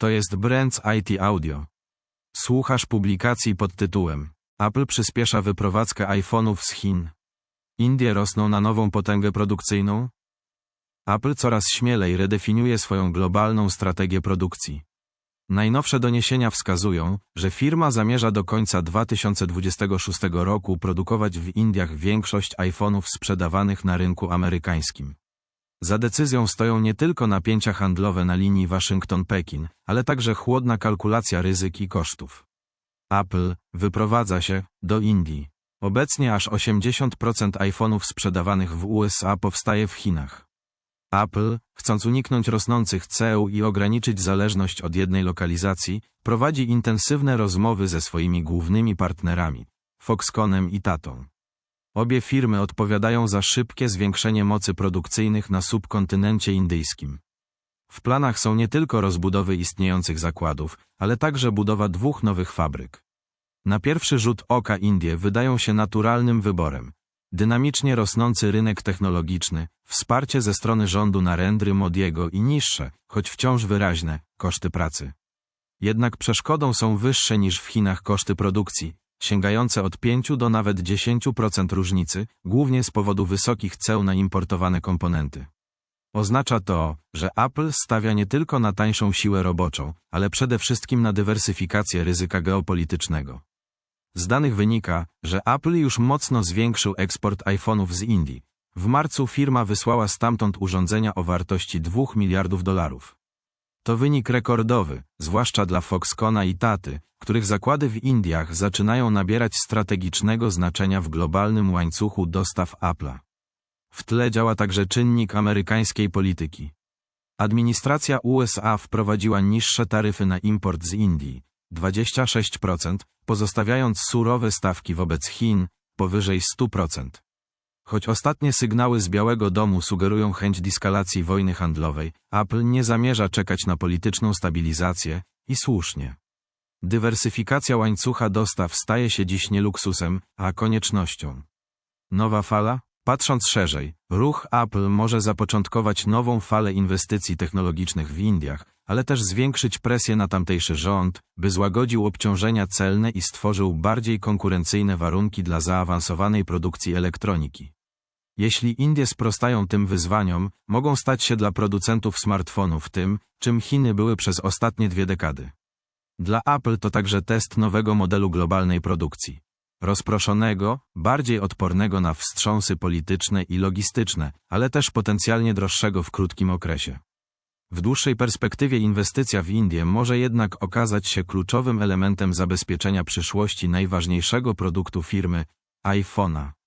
To jest Brands IT Audio. Słuchasz publikacji pod tytułem Apple przyspiesza wyprowadzkę iPhone'ów z Chin. Indie rosną na nową potęgę produkcyjną? Apple coraz śmielej redefiniuje swoją globalną strategię produkcji. Najnowsze doniesienia wskazują, że firma zamierza do końca 2026 roku produkować w Indiach większość iPhone'ów sprzedawanych na rynku amerykańskim. Za decyzją stoją nie tylko napięcia handlowe na linii Waszyngton-Pekin, ale także chłodna kalkulacja ryzyk i kosztów. Apple wyprowadza się do Indii. Obecnie aż 80% iPhone'ów sprzedawanych w USA powstaje w Chinach. Apple, chcąc uniknąć rosnących ceł i ograniczyć zależność od jednej lokalizacji, prowadzi intensywne rozmowy ze swoimi głównymi partnerami, Foxconnem i Tatą. Obie firmy odpowiadają za szybkie zwiększenie mocy produkcyjnych na subkontynencie indyjskim. W planach są nie tylko rozbudowy istniejących zakładów, ale także budowa dwóch nowych fabryk. Na pierwszy rzut oka Indie wydają się naturalnym wyborem. Dynamicznie rosnący rynek technologiczny, wsparcie ze strony rządu Narendry Modiego i niższe, choć wciąż wyraźne, koszty pracy. Jednak przeszkodą są wyższe niż w Chinach koszty produkcji, sięgające od 5 do nawet 10% różnicy, głównie z powodu wysokich ceł na importowane komponenty. Oznacza to, że Apple stawia nie tylko na tańszą siłę roboczą, ale przede wszystkim na dywersyfikację ryzyka geopolitycznego. Z danych wynika, że Apple już mocno zwiększył eksport iPhone'ów z Indii. W marcu firma wysłała stamtąd urządzenia o wartości 2 miliardów dolarów. To wynik rekordowy, zwłaszcza dla Foxconna i Taty, których zakłady w Indiach zaczynają nabierać strategicznego znaczenia w globalnym łańcuchu dostaw Apple'a. W tle działa także czynnik amerykańskiej polityki. Administracja USA wprowadziła niższe taryfy na import z Indii, 26%, pozostawiając surowe stawki wobec Chin, powyżej 100%. Choć ostatnie sygnały z Białego Domu sugerują chęć diskalacji wojny handlowej, Apple nie zamierza czekać na polityczną stabilizację i słusznie. Dywersyfikacja łańcucha dostaw staje się dziś nie luksusem, a koniecznością. Nowa fala? Patrząc szerzej, ruch Apple może zapoczątkować nową falę inwestycji technologicznych w Indiach, ale też zwiększyć presję na tamtejszy rząd, by złagodził obciążenia celne i stworzył bardziej konkurencyjne warunki dla zaawansowanej produkcji elektroniki. Jeśli Indie sprostają tym wyzwaniom, mogą stać się dla producentów smartfonów tym, czym Chiny były przez ostatnie dwie dekady. Dla Apple to także test nowego modelu globalnej produkcji. Rozproszonego, bardziej odpornego na wstrząsy polityczne i logistyczne, ale też potencjalnie droższego w krótkim okresie. W dłuższej perspektywie inwestycja w Indie może jednak okazać się kluczowym elementem zabezpieczenia przyszłości najważniejszego produktu firmy iPhone'a.